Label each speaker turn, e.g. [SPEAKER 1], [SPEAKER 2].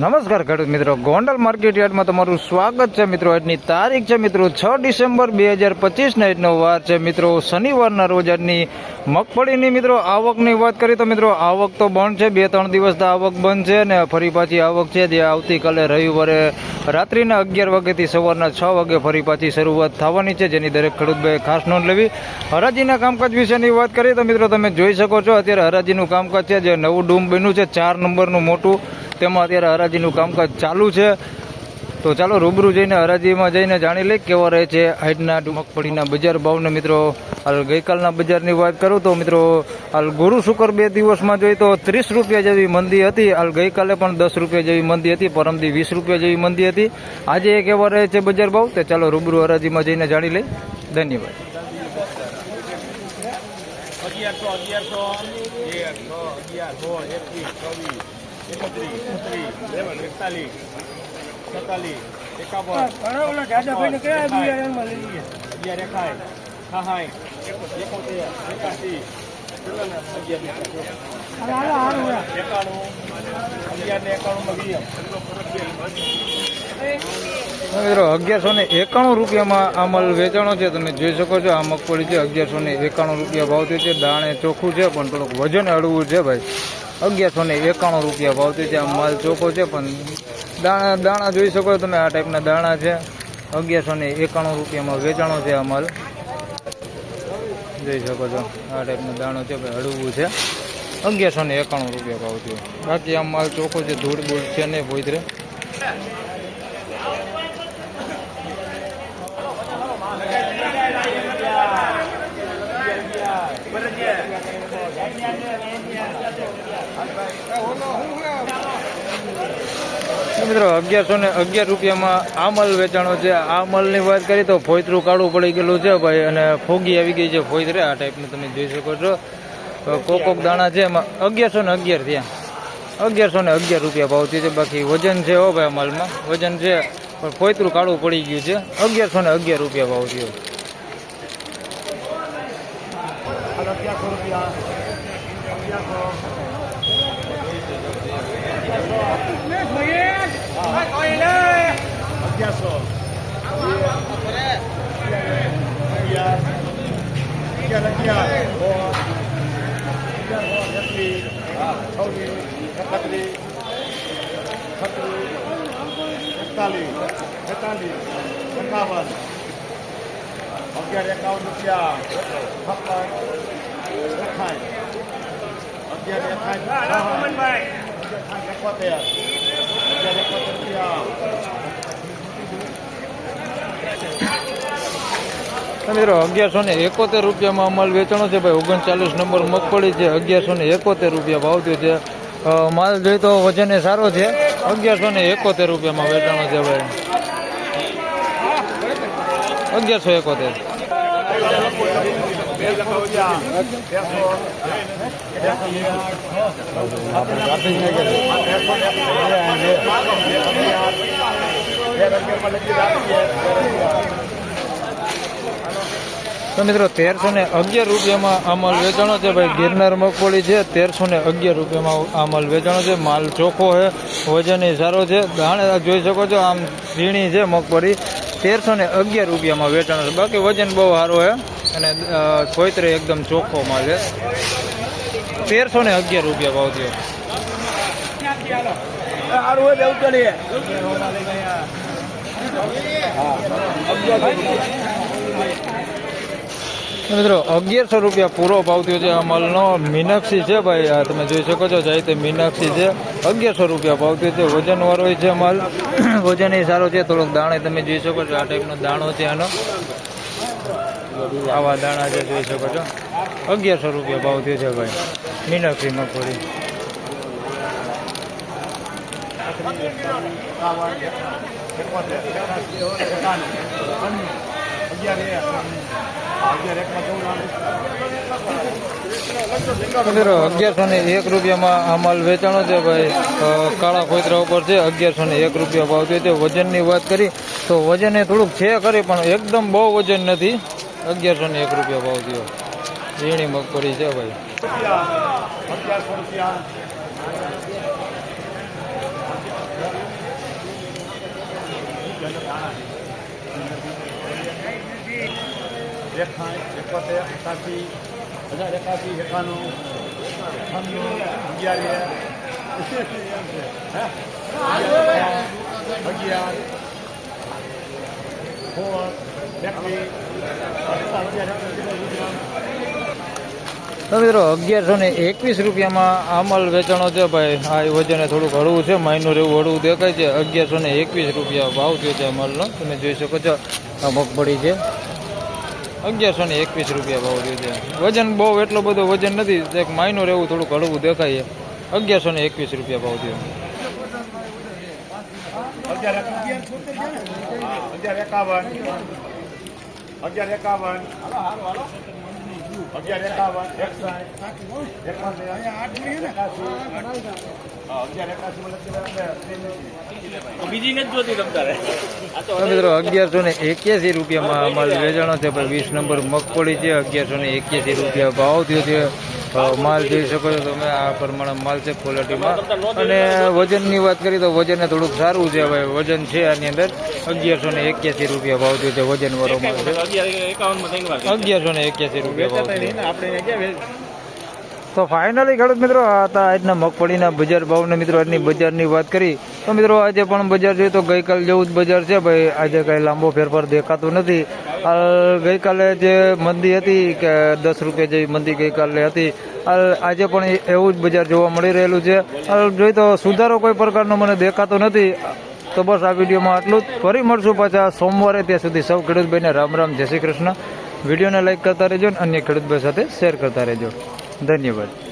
[SPEAKER 1] નમસ્કાર ખેડૂત મિત્રો. ગોંડલ માર્કેટ યાર્ડમાં તમારું સ્વાગત છે મિત્રો. આજની તારીખ છે મિત્રો છ ડિસેમ્બર બે હજાર પચીસના આજનો વાર છે મિત્રો. શનિવારના રોજ આજની મગફળીની મિત્રો આવકની વાત કરીએ તો મિત્રો આવક તો બંધ છે. બે ત્રણ દિવસ તો આવક બંધ છે ને ફરી પાછી આવક છે જે આવતીકાલે રવિવારે રાત્રિના અગિયાર વાગ્યાથી સવારના છ વાગે ફરી પાછી શરૂઆત થવાની છે. જેની દરેક ખેડૂતભાઈ ખાસ નોંધ લેવી. હરાજીના કામકાજ વિશેની વાત કરીએ તો મિત્રો તમે જોઈ શકો છો. અત્યારે હરાજીનું કામકાજ છે. જે નવું ડૂમ બન્યું છે. ચાર નંબરનું મોટું તેમાં અત્યારે હરાજીનું કામકાજ ચાલુ છે. તો ચાલો રૂબરૂ જઈને હરાજીમાં જઈને જાણી લઈ કેવા રહે છે આજના મગફળીના બજાર ભાવને. મિત્રો, હાલ ગઈકાલના બજારની વાત કરું તો મિત્રો, હાલ ગુરુ શુક્ર બે દિવસમાં જોઈએ તો ત્રીસ રૂપિયા જેવી મંદી હતી. હાલ ગઈકાલે પણ દસ રૂપિયા જેવી મંદી હતી પરમદી વીસ રૂપિયા જેવી મંદી હતી. આજે એ કેવા રહે છે બજાર ભાવ? તે ચાલો રૂબરૂ હરાજીમાં જઈને જાણી લઈ ધન્યવાદ.
[SPEAKER 2] અગિયારસો અગિયારસો અગિયારસો અગિયારસો, એકવીસ, ચોવીસ.
[SPEAKER 1] અગિયારસો ને એકાણું રૂપિયામાં આ મલ વેચાણો છે. તમે જોઈ શકો છો, આ મગફળી છે. અગિયારસો ને એકાણું રૂપિયા ભાવથી છે. દાણે ચોખ્ખું છે, પણ થોડુંક વજન હળવું છે ભાઈ. અગિયારસો ને એકાણું રૂપિયા ભાવતી છે આ માલ ચોખ્ખો છે, પણ દાણા દાણા જોઈ શકો તમે, આ ટાઈપના દાણા છે. અગિયારસો ને એકાણું રૂપિયામાં વેચાણો છે આ માલ. જોઈ શકો છો, આ ટાઈપનો દાણો છે, ભાઈ હળવું છે. અગિયારસો ને એકાણું રૂપિયા ભાવ બાકી આ માલ ચોખ્ખો છે, ધૂળ બૂળ છે નહીં ભોયતરે તો મિત્રો, અગિયારસો ને અગિયાર રૂપિયામાં આ મલ વેચાણો છે. આ મલની વાત કરીએ તો ફોઈતરું કાળું પડી ગયેલું છે ભાઈ, અને ફોગી આવી ગઈ છે ફોઈતરે. આ ટાઈપનું તમે જોઈ શકો છો. તો કોક કોક દાણા છે એમાં અગિયારસો ને અગિયાર થયા. અગિયારસો ને અગિયાર રૂપિયા ભાવ છે. બાકી વજન છે હો ભાઈ માલમાં. વજન છે, પણ ફોઈતરું કાળું પડી ગયું છે. અગિયારસો ને અગિયાર રૂપિયા ભાવ થયો.
[SPEAKER 2] અગિયારસો અગિયારસો અગિયાર અગિયાર અગિયાર અગિયારસો એકવીસ છવ્વીસ એકત્રીસ છત્રીસ એકતાલીસ બેતાલીસ એકાવન અગિયાર એકાવન રૂપિયા છપ્પન અઠાઈ અગિયાર અઠાઈ એકોતેર અગિયાર એકોતેર રૂપિયા
[SPEAKER 1] તો મિત્રો, અગિયારસો ને એકોતેર રૂપિયામાં માલ વેચાણો છે ભાઈ. ઓગણચાલીસ નંબર મગફળી છે. અગિયારસો ને એકોતેર રૂપિયા ભાવ થયો છે. માલ જોઈએ તો વજન સારો છે. અગિયારસો ને એકોતેર રૂપિયામાં વેચાણો છે ભાઈ. અગિયારસો એકોતેર. તો મિત્રો, તેરસો ને અગિયાર રૂપિયામાં અમલ વેચાણો છે ભાઈ. ગિરનાર મગફળી છે, તેરસો ને અગિયાર રૂપિયામાં અમલ વેચાણો છે. માલ ચોખ્ખો છે, વજન સારો છે. દાણે જોઈ શકો છો, આમ ઝીણી છે મગફળી. તેરસો ને અગિયાર રૂપિયામાં વેચાણો છે. બાકી વજન બહુ સારો છે અને છોતરે એકદમ ચોખ્ખો માલ છે. તેરસો ને અગિયાર રૂપિયા ભાવ થયો. મિત્રો, અગિયારસો રૂપિયા પૂરો ભાવ થયો છે. આ મીનાક્ષી છે ભાઈ. તમે જોઈ શકો છો જાય તે મીનાક્ષી છે. અગિયારસો રૂપિયા ભાવ થયો છે. વજનવાળો છે માલ. વજન એ સારો છે. થોડોક દાણે તમે જોઈ શકો છો. આ ટાઈપનો દાણો છે આનો. આવા દાણા છે, જોઈ શકો છો. અગિયારસો રૂપિયા ભાવ થયો છે ભાઈ. મીનાક્ષી મગફળી. અગિયારસો ને એક રૂપિયામાં આ માલ વેચાણો છે ભાઈ. કાળા ખોતરા ઉપર છે, અગિયારસો ને એક રૂપિયા ભાવ થયો છે. વજનની વાત કરી, તો વજન એ થોડુંક છે ખરી, પણ એકદમ બહુ વજન નથી. અગિયારસો ને એક રૂપિયા ભાવ થયો. ઝીણી મગફળી છે ભાઈ
[SPEAKER 2] એકાસી હજાર એકાસી એકાણું અગિયાર? અગિયાર સોળ એકવીસ
[SPEAKER 1] તો મિત્રો અગિયારસો ને એકવીસ રૂપિયામાં આમલ વેચાણો છે ભાઈ. આ વજને થોડુંક હળવું છે માઇનોર એવું હળવું દેખાય છે. અગિયારસો ને એકવીસ રૂપિયા ભાવ થયો છે અમલનો તમે જોઈ શકો છો આ મગફળી છે. અગિયારસો ને એકવીસ રૂપિયા ભાવ થયો છે. વજન બહુ એટલો બધો વજન નથી એક માઇનોર એવું થોડુંક હળવું દેખાય છે. અગિયારસો ને એકવીસ રૂપિયા ભાવ થયો.
[SPEAKER 2] અગિયાર એકાવન અગિયાર એકાવન હાલો હાલો એકસાઠ એકાસી એકાસી હા, અગિયાર એકાસી બીજી નથી જોતી તમતારે
[SPEAKER 1] તો મિત્રો અગિયારસો ને એક્યાસી રૂપિયામાં અમારે વેચાણો છે પણ વીસ નંબર મગફળી છે અગિયારસો ને એક્યાસી રૂપિયા ભાવ થયો છે. અ, માલ જોઈ શકો છો તમે. આ પ્રમાણે માલ છે ક્વોલિટીમાં અને વજનની વાત કરીએ તો વજન થોડુંક સારું છે. હવે વજન છે આની અંદર. અગિયારસો ને એક્યાસી રૂપિયા ભાવ થયો છે વજન વાળો માલ છે અગિયારસો ને એક્યાસી રૂપિયા ભાવ
[SPEAKER 2] આપણે
[SPEAKER 1] તો ફાઇનલી ખેડૂત મિત્રો હતા આજના મગફળીના બજાર ભાવને મિત્રો, આજની બજારની વાત કરી. તો મિત્રો, આજે પણ બજાર જોઈએ તો ગઈકાલ જેવું જ બજાર છે ભાઈ. આજે કાંઈ લાંબો ફેરફાર દેખાતો નથી. ગઈકાલે જે મંદી હતી કે દસ રૂપિયા જેવી મંદી ગઈકાલે હતી આજે પણ એવું જ બજાર જોવા મળી રહેલું છે. જોઈએ તો સુધારો કોઈ પ્રકારનો મને દેખાતો નથી. તો બસ આ વિડીયોમાં આટલું જ. ફરી મળશું પાછા સોમવારે ત્યાં સુધી. સૌ ખેડૂતભાઈને રામ રામ. જય શ્રી કૃષ્ણ. વિડીયોને લાઇક કરતા રહેજો અને અન્ય ખેડૂતભાઈ સાથે શેર કરતા રહેજો. ધન્યવાદ